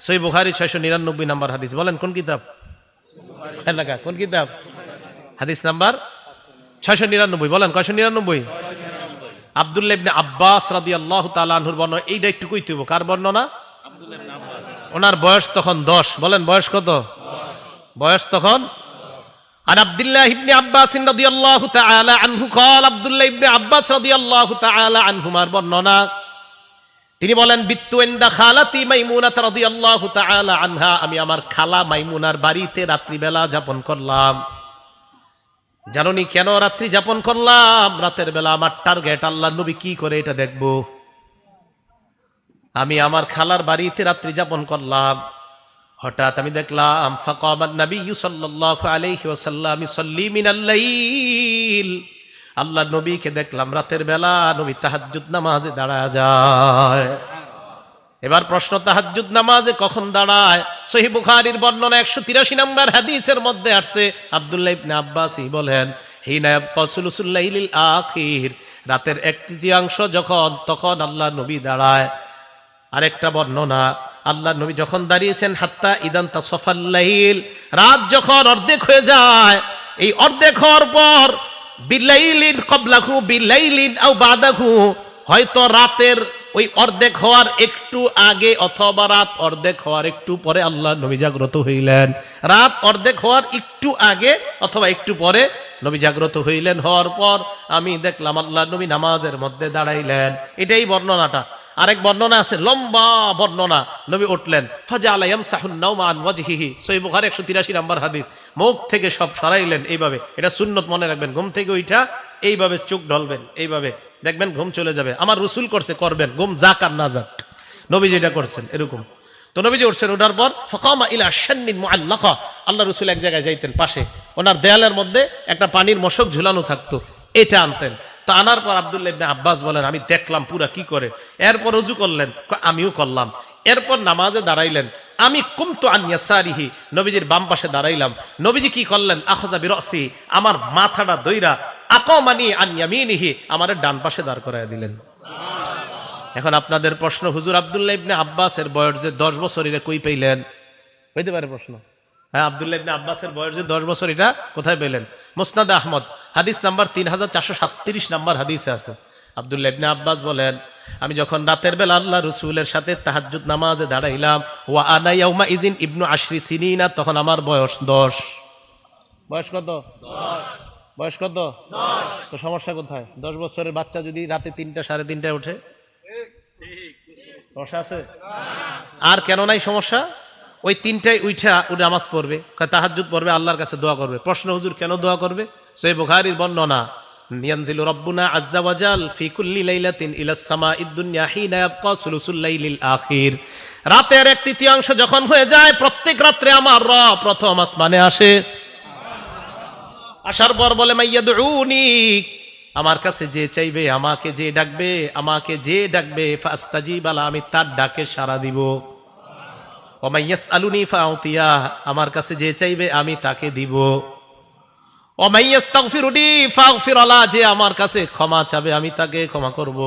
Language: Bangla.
সই বুখারি ছয়শো নিরানব্বই নাম্বার হাদিস বলেন কোন কিতাব এলাকা কোন কিতাব হাদিস নাম্বার ছয়শো নিরানব্বই বলেন কয়শো নিরানব্বই আবদুল্লাহ ইবনে আব্বাস রাদি আল্লাহ তালাহুর বর্ণনা এইটা একটু কইতে হইব কার বর্ণনা ওনার বয়স তখন দশ বলেন বয়স কত বয়স তখন আর আব্দুল্লাহ ইবনে আব্বাস রাদিয়াল্লাহু তাআলা আনহু قال আব্দুল্লাহ ইবনে আব্বাস রাদিয়াল্লাহু তাআলা আনহুমার বর্ণনা তিনি বলেন, বিত্তু ইনদা খালাতি মাইমুনা রাদিয়াল্লাহু তাআলা আনহা। আমি আমার খালা মাইমুনার বাড়িতে রাত্রিবেলা যাপন করলাম। জাননি কেন রাত্রি যাপন করলাম? রাতের বেলা আমার টার্গেট আল্লাহ নবী কি করে এটা দেখব? আমি আমার খালার বাড়িতে রাত্রি যাপন করলাম। হঠাৎ আমি দেখলাম ফাকামাত নবী সাল্লাল্লাহু আলাইহি ওয়াসাল্লাম ইসাল্লি মিনাল লাইল। আল্লাহ নবীকে দেখলাম রাতের বেলা নবী তাহাজ্জুদ নামাজে দাঁড়া যায়। এবার প্রশ্ন, তাহাজ্জুদ নামাজে কখন দাঁড়ায়? সহি বুখারীর বর্ণনা একশো তিরাশি নম্বর হাদিসের মধ্যে আসছে। আব্দুল্লাহ ইবনে আব্বাসই বলেন হিনায়াব কসুলুসুল্লাইলিল আখির। রাতের এক তৃতীয়াংশ যখন, তখন আল্লাহ নবী দাঁড়ায়। আরেকটা বর্ণনা, আল্লাহ নবী যখন দাঁড়িয়েছেন, হাত্তা ইদান তাসফাল্লাইল রাত যখন অর্ধেক হয়ে যায়, এই অর্ধেক হওয়ার পর বিলাইলিন কবলাখু বিলাইলিন আও বাদাখু হয়তো রাতের ওই অর্ধেক হওয়ার একটু আগে অথবা রাত অর্ধেক হওয়ার একটু পরে আল্লাহ নবী জাগ্রত হইলেন। রাত অর্ধেক হওয়ার একটু আগে অথবা একটু পরে নবী জাগ্রত হইলেন। হওয়ার পর আমি দেখলাম আল্লাহ নবী নামাজের মধ্যে দাঁড়াইলেন। এটাই বর্ণনাটা। আরেক বর্ণনা আছে, লম্বা বর্ণনা। নবী উঠলেন ফাজা আলাইম বুখারী 183 নম্বর হাদিস। মুখ থেকে সব সরাইলেন এইভাবে। এটা সুন্নত মনে রাখবেন, ঘুম থেকে ওইটা এইভাবে চোখ ঢলবেন, এইভাবে। দেখবেন ঘুম চলে যাবে। আমার রসুল করছে, করবেন, ঘুম যাক আর না যাক। নবী যেটা করছেন, এরকম। তো নবীজি উঠছেন ওঠার পর ফকামা ইলা মুআল্লাকা। আল্লাহ রসুল এক জায়গায় যাইতেন পাশে। ওনার দেয়ালের মধ্যে একটা পানির মশক ঝুলানো থাকতো। এটা আনতেন। তো আনার পর আব্দুল্লাহ ইবনে আব্বাস বলেন আমি দেখলাম পুরা কি করে? এরপর রুজু করলেন আমিও করলাম। এরপর নামাজে দাঁড়াইলেন আমি কুমতু আনিয়াসারিহি নবীজির বাম পাশে দাঁড়াইলাম নবীজি কি করলেন? আখজা বিরসি। আমার মাথাটা দইরা আকমানি আনিয়ামিনিহি আমার ডান পাশে দাঁড় করায় দিলেন। এখন আপনাদের প্রশ্ন হুজুর আব্দুল্লাহ ইবনে আব্বাসের বয়স যে দশ বছর কই পেইলেন? হইতে পারে প্রশ্ন। হ্যাঁ আব্দুল্লাহ ইবনে আব্বাসের বয়স যে দশ বছর এটা কোথায় পেলেন? মুসনাদ আহমদ। হাদিস নাম্বার তিন হাজার চারশো সাতত্রিশ নাম্বার হাদিসে আছে। আব্দুল্লাহ ইবনে আব্বাস বলেন আমি যখন রাতের বেলা আল্লাহ রসুলের সাথে তাহাজ্জুদ নামাজে দাঁড়াইলাম ওয়া আনা ইয়াউমা ইজিন ইবনু আশরি সিনিনা তখন আমার বয়স দশ। বয়স কত? বয়স কত? তো সমস্যা কোথায়? দশ বছরের বাচ্চা যদি রাতে তিনটা সাড়ে তিনটায় ওঠে? সমস্যা আছে? আর কেন নাই সমস্যা? ওই তিনটায় উইঠা ও নামাজ পড়বে তাহাজুদ পড়বে, আল্লাহর কাছে দোয়া করবে। প্রশ্ন হুজুর, কেন দোয়া করবে? সই বুখারীর বর্ণনা কুল্লি লাইলাতিন ইলাস সামাঈদ দুনিয়া হিনা ইয়াবকা সুলুসুল লাইলিল আখির। রাতের এক তৃতীয়াংশ যখন হয়ে যায়, প্রত্যেক রাত্রে আমার রব প্রথম আসমানে আসে। আসার পর বলে মাইয়াদউনি আমার কাছে যে চাইবে, আমাকে যে ডাকবে, আমাকে যে ডাকবে ফাস্তাজিব আলা আমি তার ডাকে সাড়া দিব। ওমাইয়াস আলুনি ফাউতিয়া, আমার কাছে যে চাইবে আমি তাকে দিব। ওমাইয়াস তাগফিরুনি ফাগফির আলা যে আমার কাছে ক্ষমা চাবে আমি তাকে ক্ষমা করব।